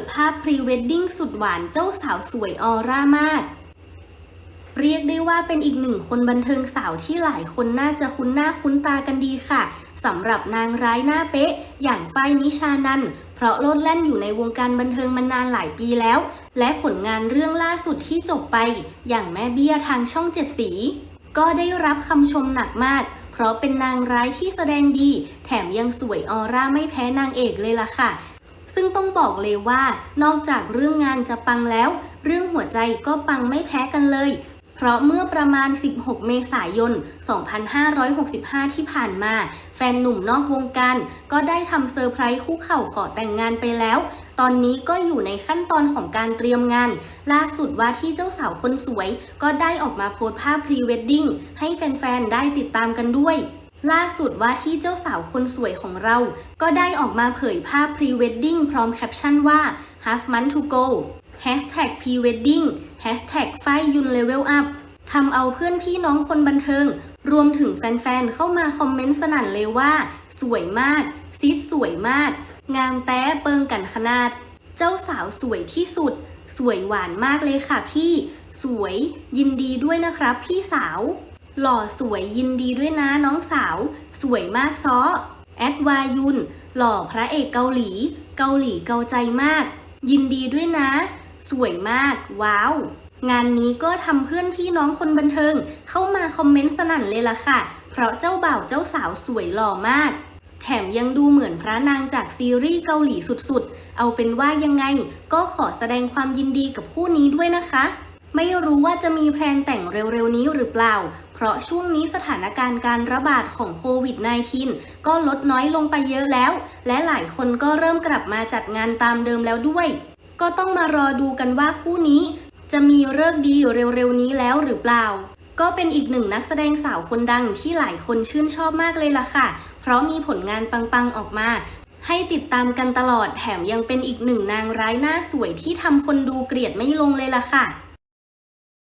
ดภาพพรีเวดดิ้งสุดหวานเจ้าสาวสวยออร่ามาก เรียกได้ว่าเป็นอีกหนึ่งคนบันเทิงสาวที่หลายคนน่าจะคุ้นหน้าคุ้นตากันดีค่ะสำหรับนางร้ายหน้าเป๊ะ อย่างฝ้ายนิชานันเพราะโลดแล่นอยู่ในวงการบันเทิงมานานหลายปีแล้ว และผลงานเรื่องล่าสุดที่จบไป อย่างแม่เบี้ยทางช่องเจ็ดสี ก็ได้รับคำชมหนักมาก เพราะเป็นนางร้ายที่แสดงดี แถมยังสวยออร่าไม่แพ้นางเอกเลยล่ะค่ะ ซึ่งต้องบอกเลยว่า นอกจากเรื่องงานจะปังแล้ว เรื่องหัวใจก็ปังไม่แพ้กันเลย เพราะเมื่อประมาณ 16 เมษายน 2565 ที่ผ่านมา แฟนหนุ่มนอกวงการก็ได้ทำเซอร์ไพรส์คุกเข่าขอแต่งงานไปแล้ว ตอนนี้ก็อยู่ในขั้นตอนของการเตรียมงาน ล่าสุดว่าที่เจ้าสาวคนสวย ก็ได้ออกมาโพสภาพพรีเวดดิ้งให้แฟนๆ ได้ติดตามกันด้วย ล่าสุดว่าที่เจ้าสาวคนสวยของเรา ก็ได้ออกมาเผยภาพพรีเวดดิ้งพร้อมแคปชั่นว่า half month to go hashtag pre-wedding hashtag ไฟยุน level up ทำเอาเพื่อนพี่น้องคนบันเทิง รวมถึงแฟนๆ เข้ามาคอมเมนต์สนั่นเลยว่า สวยมาก ซิดสวยมาก งามแต้เปิงกันขนาด เจ้าสาวสวยที่สุด สวยหวานมากเลยค่ะพี่ สวย ยินดีด้วยนะครับพี่สาว หล่อสวยยินดีด้วยนะน้องสาว สวยมากซ้อ แอดวายุน หล่อพระเอกเกาหลี เกาหลีเกาใจมาก ยินดีด้วยนะ สวยมาก ว้าว งานนี้ก็ทำเพื่อนพี่น้องคนบันเทิง เข้ามาคอมเมนต์สนั่นเลยล่ะค่ะ เพราะเจ้าบ่าวเจ้าสาวสวยหล่อมาก แถมยังดูเหมือนพระนางจากซีรีส์เกาหลีสุดๆ เอาเป็นว่ายังไง ก็ขอแสดงความยินดีกับคู่นี้ด้วยนะคะ ไม่รู้ว่าจะมีแพลนแต่งเร็วๆนี้หรือเปล่า เพราะช่วงนี้สถานการณ์การระบาดของโควิด -19 ก็ลดน้อยลงไปเยอะแล้ว และหลายคนก็เริ่มกลับมาจัดงานตามเดิมแล้วด้วย ก็ต้องมารอดูกันว่าคู่นี้ จะมีเลิกดีเร็วๆนี้แล้วหรือเปล่า ก็เป็นอีกหนึ่งนักแสดงสาวคนดังที่หลายคนชื่นชอบมากเลยล่ะค่ะ เพราะมีผลงานปังๆออกมาให้ติดตามกันตลอดแถมยังเป็นอีกหนึ่งนางร้ายหน้าสวยที่ทำคนดูเกลียดไม่ลงเลยล่ะค่ะ